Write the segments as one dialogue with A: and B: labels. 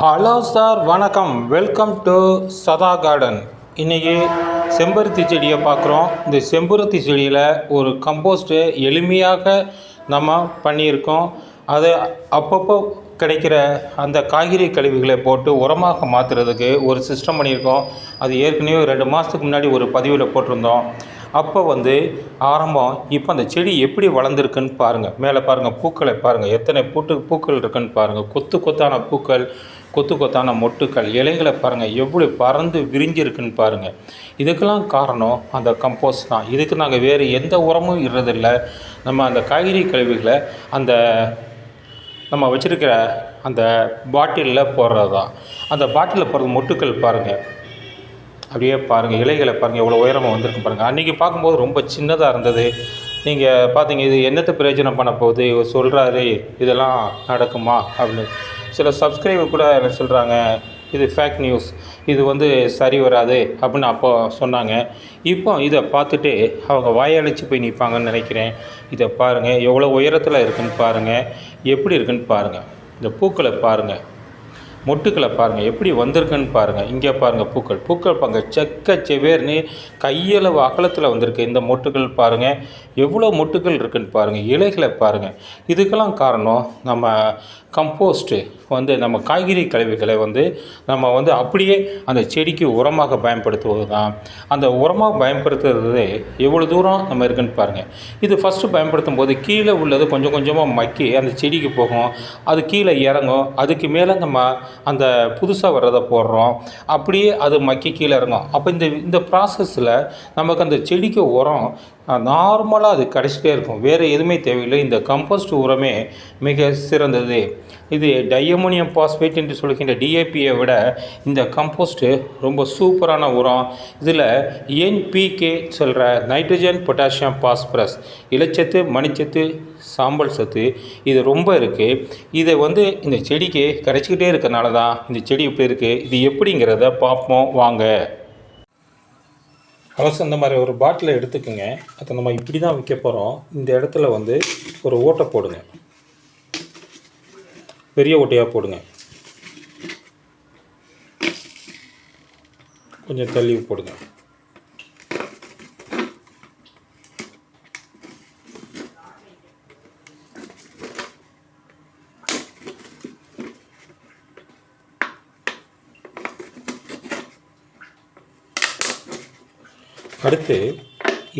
A: Hello sir வணக்கம். Welcome to Sadha garden இன்றைக்கி செம்பருத்தி செடியை பார்க்குறோம். இந்த செம்பருத்தி செடியில் ஒரு கம்போஸ்ட்டு எளிமையாக நம்ம பண்ணியிருக்கோம். அது அப்பப்போ கிடைக்கிற அந்த காய்கறி கழிவுகளை போட்டு உரமாக மாற்றுறதுக்கு ஒரு சிஸ்டம் பண்ணியிருக்கோம். அது ஏற்கனவே ரெண்டு மாதத்துக்கு முன்னாடி ஒரு பதிவில் போட்டிருந்தோம். அப்போ வந்து ஆரம்பம் இப்போ அந்த செடி எப்படி வளர்ந்துருக்குன்னு பாருங்கள் மேலே பாருங்கள் பூக்களை பாருங்கள் எத்தனை பூட்டு பூக்கள் இருக்குன்னு பாருங்கள் கொத்து கொத்தான பூக்கள் கொத்து கொத்தான மொட்டுக்கள் இலைகளை பாருங்கள் எவ்வளோ பறந்து விரிஞ்சிருக்குன்னு பாருங்கள் இதுக்கெல்லாம் காரணம் அந்த கம்போஸ்ட் தான். இதுக்கு நாங்கள் வேறு எந்த உரமும் இடுறதில்ல. நம்ம அந்த காய்கறி கழிவுகளை அந்த நம்ம வச்சுருக்கிற அந்த பாட்டிலில் போடுறது தான். அந்த பாட்டிலில் போடுற மொட்டுக்கள் பாருங்கள் அப்படியே பாருங்கள் இலைகளை பாருங்கள் எவ்வளோ உயரமாக வந்திருக்கு பாருங்கள் அன்றைக்கி பார்க்கும்போது ரொம்ப சின்னதாக இருந்தது. நீங்கள் பார்த்தீங்க இது என்னத்தை பிரயோஜனம் பண்ண போகுது? இவர் சொல்கிறாரு இதெல்லாம் நடக்குமா? அப்படின்னு. சில சப்ஸ்கிரைபர் கூட என்ன சொல்கிறாங்க இது ஃபேக் நியூஸ் இது வந்து சரி வராது அப்படின்னு அப்போ சொன்னாங்க. இப்போ இதை பார்த்துட்டு அவங்க வாயடிச்சு போய் நிற்பாங்கன்னு நினைக்கிறேன். இதை பாருங்கள் எவ்வளோ உயரத்தில் இருக்குன்னு பாருங்கள் எப்படி இருக்குன்னு பாருங்கள் இந்த பூக்களை பாருங்கள் மொட்டுக்களை பாருங்கள் எப்படி வந்திருக்குன்னு பாருங்கள் இங்கே பாருங்கள் பூக்கள். பூக்கள் பாருங்கள் செக்க செவேர்னு கையளவு அகலத்தில் வந்திருக்கு. இந்த மொட்டுக்கள் பாருங்கள் எவ்வளோ மொட்டுக்கள் இருக்குன்னு பாருங்கள் இலைகளை பாருங்கள் இதுக்கெல்லாம் காரணம் நம்ம கம்போஸ்ட்டு வந்து நம்ம காய்கறி கழிவுகளை வந்து நம்ம வந்து அப்படியே அந்த செடிக்கு உரமாக பயன்படுத்துவது தான் அந்த உரமாக பயன்படுத்துறது எவ்வளோ தூரம் நம்ம இருக்குன்னு பாருங்கள் இது ஃபஸ்ட்டு பயன்படுத்தும் போது கீழே உள்ளது கொஞ்சம் கொஞ்சமாக மக்கி அந்த செடிக்கு போகும். அது கீழே இறங்கும். அதுக்கு மேலே நம்ம அந்த புதுசாக வர்றதை போடுறோம். அப்படியே அது மக்கி கீழே இறங்கும். அப்போ இந்த இந்த ப்ராசஸில் நமக்கு அந்த செடிக்கு உரம் நார்மலாக அது கிடச்சிட்டே இருக்கும். வேறு எதுவுமே தேவையில்லை. இந்த கம்போஸ்ட் உரமே மிக சிறந்தது. இது டையமோனியம் பாஸ்பேட் என்று சொல்கின்ற டிஏபியை விட இந்த கம்போஸ்ட்டு ரொம்ப சூப்பரான உரம். இதில் என்பிகே சொல்கிற நைட்ரஜன் பொட்டாசியம் பாஸ்பரஸ் இலச்சத்து மணிச்சத்து சாம்பல் சத்து இது ரொம்ப இருக்குது இதை வந்து இந்த செடிக்கு கிடச்சிக்கிட்டே இருக்கிறனால தான் இந்த செடி இப்படி இருக்குது இது எப்படிங்கிறத பார்ப்போம். வாங்க. அலசு இந்த மாதிரி ஒரு பாட்டிலை எடுத்துக்கோங்க. அதை நம்ம இப்படி தான் விற்க போகிறோம் இந்த இடத்துல வந்து ஒரு ஓட்டை போடுங்க. பெரிய ஓட்டையாக போடுங்க. கொஞ்சம் தள்ளி போடுங்க. அடுத்து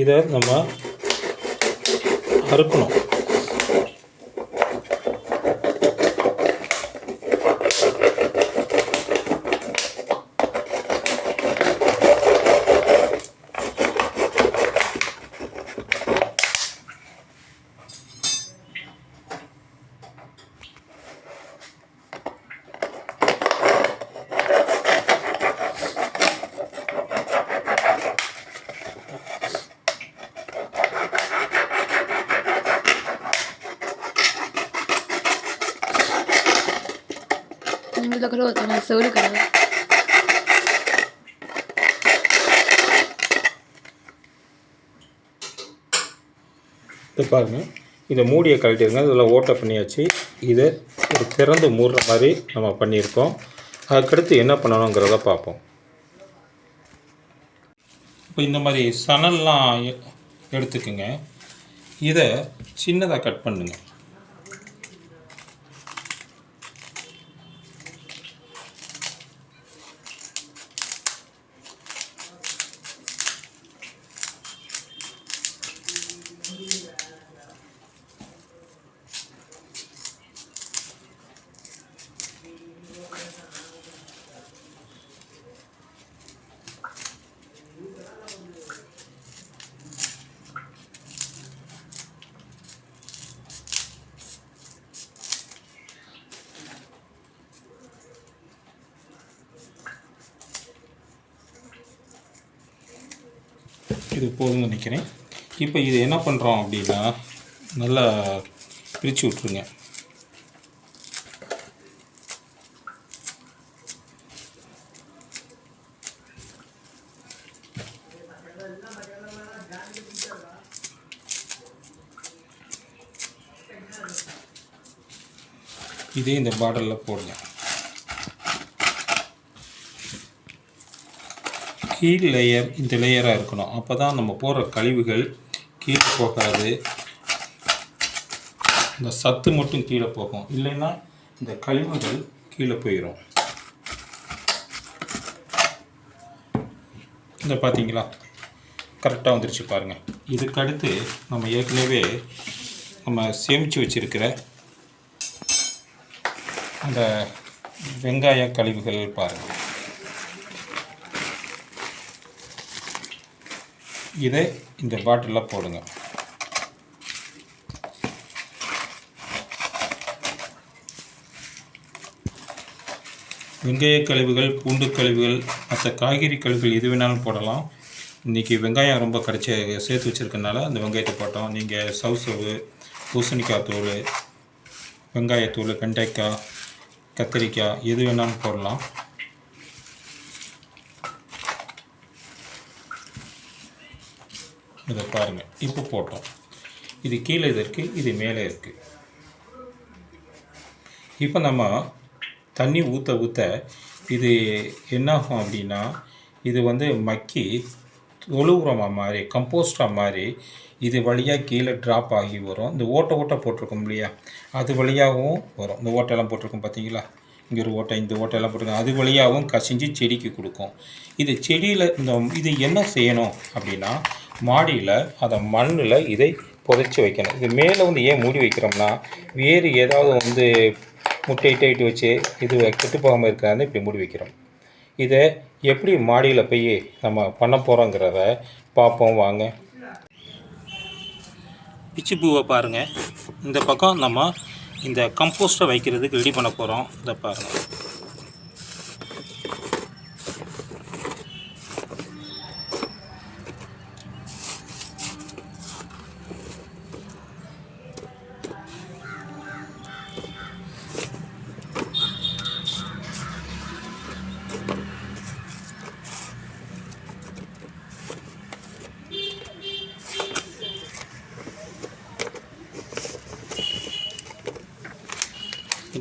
A: இதை நம்ம அறுக்கணும்.
B: Nunggu tak keluar tak masa dulu
A: இது பாருங்கள் இதை மூடியை கழட்டிடுங்க இதில் ஓட்டை பண்ணியாச்சு. இதை ஒரு திறந்து மூடுற மாதிரி நம்ம பண்ணியிருக்கோம். அதுக்கடுத்து என்ன பண்ணணுங்கிறத பார்ப்போம். இப்போ இந்த மாதிரி சணல்லாம் எடுத்துக்கோங்க. இதை சின்னதாக கட் பண்ணுங்கள் இது போதும்னு நினைக்கிறேன். இப்போ இது என்ன பண்ணுறோம் அப்படின்னா நல்லா பிரித்து விட்ருங்க இதே இந்த பாட்டிலில் போடுங்க. கீழ் லேயர் இந்த லேயராக இருக்கணும். அப்போ தான் நம்ம போடுற கழிவுகள் கீழே போகாது. இந்த சத்து மட்டும் கீழே போகும். இல்லைன்னா இந்த கழிவுகள் கீழே போயிடும் இந்த பார்த்தீங்களா? கரெக்டாக வந்துருச்சு பாருங்கள் இதுக்கு அடுத்து நம்ம ஏற்கனவே நம்ம சேமித்து வச்சுருக்கிற அந்த வெங்காய கழிவுகள் பாருங்கள் இதை இந்த பாட்டிலில் போடுங்க. வெங்காய கழிவுகள் பூண்டு கழிவுகள் மற்ற காய்கறி கழிவுகள் எது வேணாலும் போடலாம். இன்றைக்கி வெங்காயம் ரொம்ப கடிச்ச சேர்த்து வச்சுருக்கனால அந்த வெங்காயத்தை போட்டோம். நீங்கள் சவுசவு பூசணிக்காய் தூள் வெங்காயத்தூள் வெண்டைக்காய் கத்திரிக்காய் எது வேணாலும் போடலாம். இதை பாருங்கள் இப்போ போட்டோம். இது கீழே இது இருக்குது இது மேலே இருக்குது இப்போ நம்ம தண்ணி ஊற்ற ஊற்ற இது என்னாகும் அப்படின்னா இது வந்து மக்கி தொழு உரமாக மாதிரி கம்போஸ்டாக மாதிரி இது வழியாக கீழே ட்ராப் ஆகி வரும். இந்த ஓட்டை ஓட்டை போட்டிருக்கோம் இல்லையா? அது வழியாகவும் வரும். இந்த ஓட்டையெல்லாம் போட்டிருக்கோம் பார்த்தீங்களா இங்கே ஒரு ஓட்டை இந்த ஓட்டையெல்லாம் போட்டிருக்கோம் அது வழியாகவும் கசிஞ்சு செடிக்கு கொடுக்கும். இது செடியில் இந்த இது என்ன செய்யணும் அப்படின்னா மாடியில் அதை மண்ணில் இதை புதைச்சி வைக்கணும். இது மேலே வந்து ஏன் மூடி வைக்கிறோம்னா வேறு ஏதாவது வந்து முட்டை இட்டு வச்சு இது கெட்டு போகாமல் இருக்கிறாங்க இப்படி மூடி வைக்கிறோம். இதை எப்படி மாடியில் போய் நம்ம பண்ண போகிறோங்கிறத பார்ப்போம் வாங்க. பிச்சு பூவை பாருங்கள் இந்த பக்கம் நம்ம இந்த கம்போஸ்ட்டை வைக்கிறதுக்கு ரெடி பண்ண போகிறோம் இதை பாருங்கள்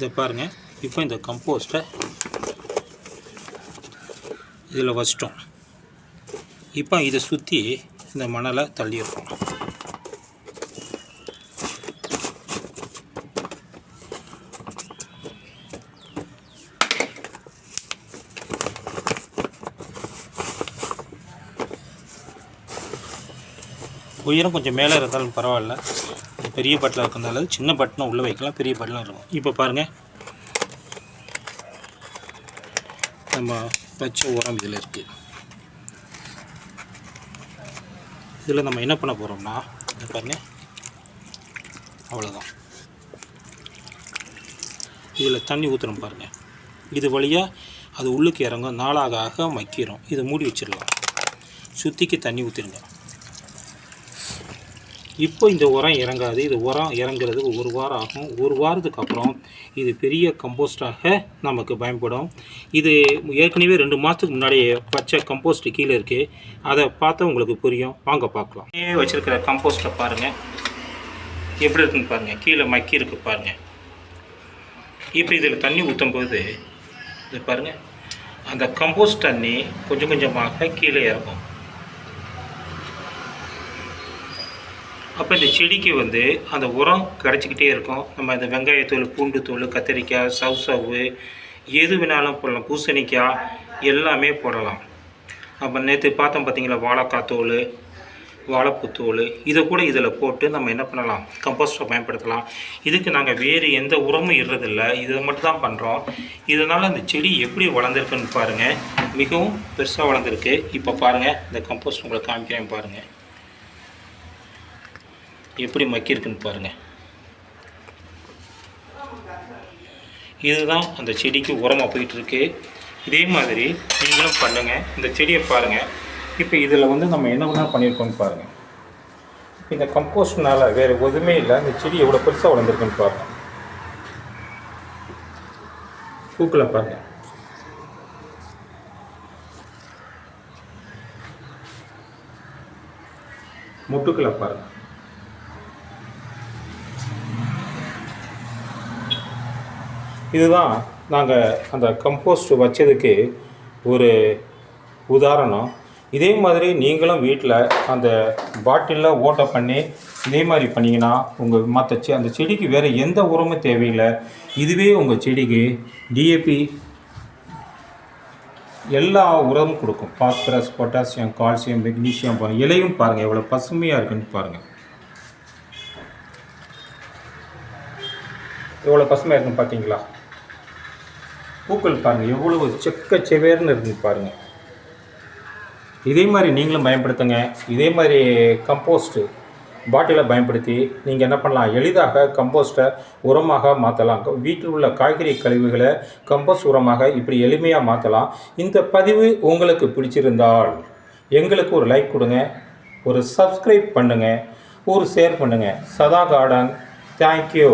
A: இதை பாருங்கள் இப்போ இந்த கம்போஸ்ட்டை இதில் வச்சிட்டோம். இப்போ இதை சுற்றி இந்த மணலை தள்ளிடுறோம் உயரம் கொஞ்சம் மேலே இருந்தாலும் பரவாயில்ல. பெரிய பட்டில் இருக்கிறதால சின்ன பட்டனும் உள்ளே வைக்கலாம் பெரிய பட்டனும் இருக்கும். இப்போ பாருங்கள் நம்ம பச்சை உரம் இதில் இருக்குது இதில் நம்ம என்ன பண்ண போகிறோம்னா இது பாருங்கள் அவ்வளோதான் இதில் தண்ணி ஊற்றுறோம் பாருங்கள் இது வழியாக அது உள்ளுக்கு இறங்கும். நாளாக ஆக மக்கிரும் இதை மூடி வச்சிடலாம். சுற்றிக்கு தண்ணி ஊற்றிடுங்க இப்போ இந்த உரம் இறங்காது. இது உரம் இறங்குறதுக்கு ஒரு வாரம் ஆகும். ஒரு வாரத்துக்கு அப்புறம் இது பெரிய கம்போஸ்டாக நமக்கு பயன்படும். இது ஏற்கனவே ரெண்டு மாதத்துக்கு முன்னாடியே பச்சை கம்போஸ்ட் கீழே இருக்குது அதை பார்த்தா உங்களுக்கு புரியும். வாங்க பார்க்கலாம். வச்சுருக்கிற கம்போஸ்ட்டை பாருங்கள் எப்படி இருக்குன்னு பாருங்கள் கீழே மக்கி இருக்கு பாருங்கள் இப்போ இதில் தண்ணி ஊற்றும் போது இது பாருங்கள் அந்த கம்போஸ்ட் தண்ணி கொஞ்சம் கொஞ்சமாக கீழே இறங்கும். அப்போ இந்த செடிக்கு வந்து அந்த உரம் கிடச்சிக்கிட்டே இருக்கும். நம்ம இந்த வெங்காயத்தூள் பூண்டு தூள் கத்திரிக்காய் சவுசவு எது வேணாலும் போடலாம். பூசணிக்காய் எல்லாமே போடலாம். அப்போ நேற்று பார்த்தோம் பார்த்தீங்களா வாழைக்காய் தோல் வாழைப்பூத்தோல் இதை கூட இதில் போட்டு நம்ம என்ன பண்ணலாம்? கம்போஸ்டை பயன்படுத்தலாம். இதுக்கு நாங்கள் வேறு எந்த உரமும் இடுறதில்ல. இதை மட்டும் தான் பண்ணுறோம் இதனால் அந்த செடி எப்படி வளர்ந்துருக்குன்னு பாருங்கள் மிகவும் பெருசாக வளர்ந்துருக்கு. இப்போ பாருங்கள் இந்த கம்போஸ்ட் உங்களுக்கு காமிக்கிறேன் பாருங்கள் எப்படி மக்கியிருக்குன்னு பாருங்கள் இதுதான் அந்த செடிக்கு உரமாக போயிட்டுருக்கு. இதே மாதிரி நீங்களும் பண்ணுங்கள் இந்த செடியை பாருங்கள் இப்போ இதில் வந்து நம்ம என்ன வேணால் பண்ணியிருக்கோம்னு பாருங்கள் இப்போ இந்த கம்போஸ்ட்னால் வேறு எதுவுமே இல்லை. இந்த செடி எவ்வளோ பெருசாக வளர்ந்துருக்குன்னு பாருங்கள் பூக்களை பாருங்கள் முட்டுக்களை பாருங்கள் இதுதான் நாங்கள் அந்த கம்போஸ்ட் வச்சதுக்கு ஒரு உதாரணம். இதே மாதிரி நீங்களும் வீட்டில் அந்த பாட்டிலில் ஓட்டை பண்ணி இதே மாதிரி பண்ணிங்கன்னா உங்கள் மற்ற செ அந்த செடிக்கு வேறு எந்த உரமும் தேவையில்லை. இதுவே உங்கள் செடிக்கு டிஏபி எல்லா உரமும் கொடுக்கும். பாஸ்பரஸ் பொட்டாசியம் கால்சியம் மெக்னீஷியம் பாருங்கள் இலையும் பாருங்கள் எவ்வளோ பசுமையாக இருக்குன்னு பாருங்கள் எவ்வளோ பசுமையாக இருக்குன்னு பார்த்தீங்களா பூக்கள் பாருங்கள் எவ்வளவு செக்க செவேர்னு இருந்து பாருங்கள் இதே மாதிரி நீங்களும் பயன்படுத்துங்க. இதே மாதிரி கம்போஸ்ட்டு பாட்டிலை பயன்படுத்தி நீங்கள் என்ன பண்ணலாம்? எளிதாக கம்போஸ்ட்டை உரமாக மாற்றலாம் வீட்டில் உள்ள காய்கறி கழிவுகளை கம்போஸ்ட் உரமாக இப்படி எளிமையாக மாற்றலாம் இந்த பதிவு உங்களுக்கு பிடிச்சிருந்தால் எங்களுக்கு ஒரு லைக் கொடுங்க. ஒரு சப்ஸ்கிரைப் பண்ணுங்கள் ஒரு ஷேர் பண்ணுங்கள் சதா கார்டன் தேங்க்யூ